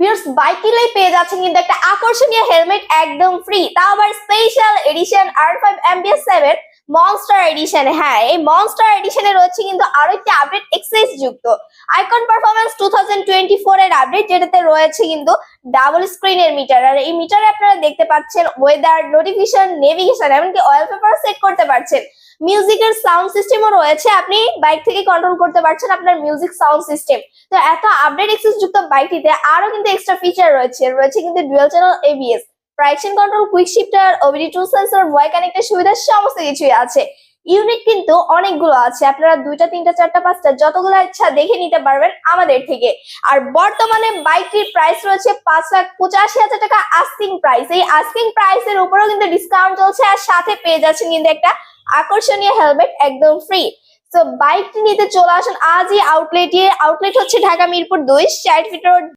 Viewers bike পেয়ে যাচ্ছেন কিন্তু একটা আকর্ষণীয় হেলমেট একদম ফ্রি তাও আবার স্পেশাল এডিশন আর ফাইভ এমবিএস সেভেন মনস্টার এডিশন হ্যাঁ এই মনস্টার এডিশনে রয়েছে কিন্তু আরও একটি আপডেট এক্সেস যুক্ত। আইকন পারফরমেন্স টু এর আপডেট যেটাতে রয়েছে কিন্তু ডাবল স্ক্রিনের মিটার আর এই মিটারে আপনারা দেখতে পাচ্ছেন ওয়েদার নোটিফিকেশন নেভিগেশন এমনকি অয়েল পেপার সেট করতে পারছেন। মিউজিকের সাউন্ড সিস্টেমও রয়েছে, আপনি বাইক থেকে কন্ট্রোল করতে পারছেন আপনার মিউজিক সাউন্ড সিস্টেম তো এত আপডেট এক্সেস যুক্ত বাইকটিতে আরও কিন্তু এক্সট্রা ফিচার রয়েছে রয়েছে কিন্তু dual channel ABS traction control quick shifter OBD two sensor Y কানেক্টের সুবিধা, সমস্ত কিছুই আছে। ইউনিট কিন্তু অনেকগুলো আছে, আপনারা দুইটা, তিনটা, চারটা, পাঁচটা যতগুলো ইচ্ছা দেখে নিতে পারবেন আমাদের থেকে। আর বর্তমানে বাইকটির প্রাইস রয়েছে পাঁচ লাখ পঁচাশি হাজার টাকা আস্কিং প্রাইস এই আস্কিং প্রাইসের উপরেও কিন্তু ডিসকাউন্ট চলছে আর সাথে পেয়ে যাচ্ছেন কিন্তু একটা আকর্ষণীয় হেলমেট একদম ফ্রি তো বাইকটি নিতে চলে আসুন আজই আউটলেটে আউটলেট হচ্ছে ঢাকা মিরপুর দুই চাইল্ড ফিট রোড